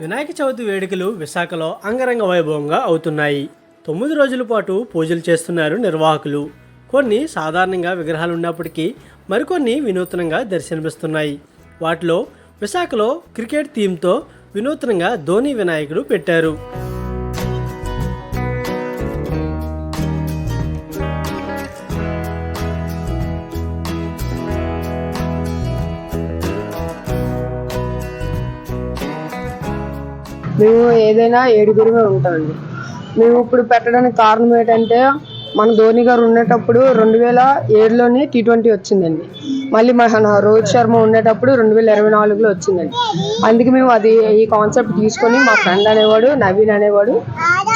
వినాయక చవితి వేడుకలు విశాఖలో అంగరంగ వైభవంగా అవుతున్నాయి. తొమ్మిది రోజుల పాటు పూజలు చేస్తున్నారు నిర్వాహకులు. కొన్ని సాధారణంగా విగ్రహాలు ఉన్నప్పటికీ మరికొన్ని వినూత్నంగా దర్శనమిస్తున్నాయి. వాటిలో విశాఖలో క్రికెట్ థీమ్తో వినూత్నంగా ధోని వినాయకుడు పెట్టారు. మేము ఏదైనా ఏడుగురిమే ఉంటామండి. మేము ఇప్పుడు పెట్టడానికి కారణం ఏంటంటే మన ధోని గారు ఉండేటప్పుడు రెండు వేల ఏడులోనే టీ ట్వంటీ వచ్చిందండి. మళ్ళీ మన రోహిత్ శర్మ ఉండేటప్పుడు రెండు వేల ఇరవై నాలుగులో వచ్చిందండి. అందుకే మేము అది ఈ కాన్సెప్ట్ తీసుకొని మా ఫ్రెండ్ అనేవాడు నవీన్ అనేవాడు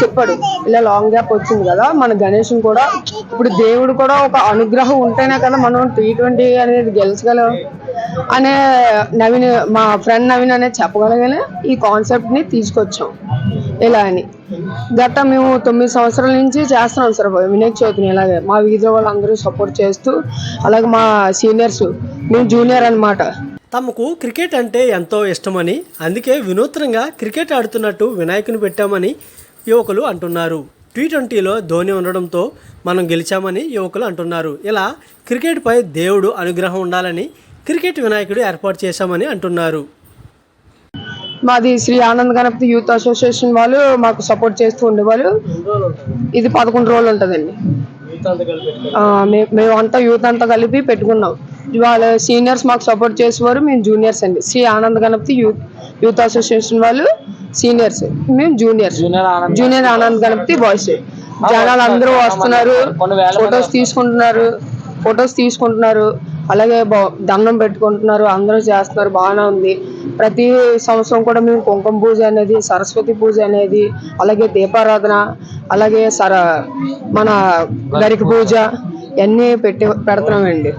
చెప్పాడు ఇలా లాంగ్ గ్యాప్ వచ్చింది కదా మన గణేష్ని కూడా ఇప్పుడు దేవుడు కూడా ఒక అనుగ్రహం ఉంటేనే కదా మనం టీ ట్వంటీ అనేది గెలిచగలం. అనే నవీన్ మా ఫ్రెండ్ నవీన్ అనేది చెప్పగలగానే ఈ కాన్సెప్ట్ని తీసుకొచ్చాం. ఇలా అని? గత మేము తొమ్మిది సంవత్సరాల నుంచి చేస్తున్నాం సార్ వినాయక చవితిని ఇలాగే. మా వీధిలో వాళ్ళందరూ సపోర్ట్ చేస్తూ అలాగే మా సీనియర్స్ మేము జూనియర్ అన్నమాట. తమకు క్రికెట్ అంటే ఎంతో ఇష్టమని అందుకే వినూత్నంగా క్రికెట్ ఆడుతున్నట్టు వినాయకుని పెట్టామని యువకులు అంటున్నారు. టీ ట్వంటీలో ధోని ఉండడంతో మనం గెలిచామని యువకులు అంటున్నారు. ఇలా క్రికెట్పై దేవుడు అనుగ్రహం ఉండాలని క్రికెట్ వినాయకుడు ఏర్పాటు చేశామని అంటున్నారు. మాది శ్రీ ఆనంద్ గణపతి యూత్ అసోసియేషన్ వాళ్ళు మాకు సపోర్ట్ చేస్తూ ఉండేవాళ్ళు. ఇది పదకొండు రోజులు ఉంటుందండి. మేము అంతా యూత్ అంతా కలిపి పెట్టుకున్నాం. వాళ్ళ సీనియర్స్ మాకు సపోర్ట్ చేసేవారు మేము జూనియర్స్ అండి. Shri Anand Ganapathi youth youth association వాళ్ళు సీనియర్స్ మేము juniors. Junior Anand Ganapathi boys. జనాలు అందరూ వస్తున్నారు ఫొటోస్ తీసుకుంటున్నారు ఫొటోస్ తీసుకుంటున్నారు. అలాగే దండం పెట్టుకుంటున్నారు అందరూ చేస్తున్నారు బాగానే ఉంది. ప్రతి సంవత్సరం కూడా మేము కుంకుమ పూజ అనేది సరస్వతి పూజ అనేది అలాగే దీపారాధన అలాగే సర మన గరిక పూజ ఇవన్నీ పెట్టి పెడుతున్నామండి.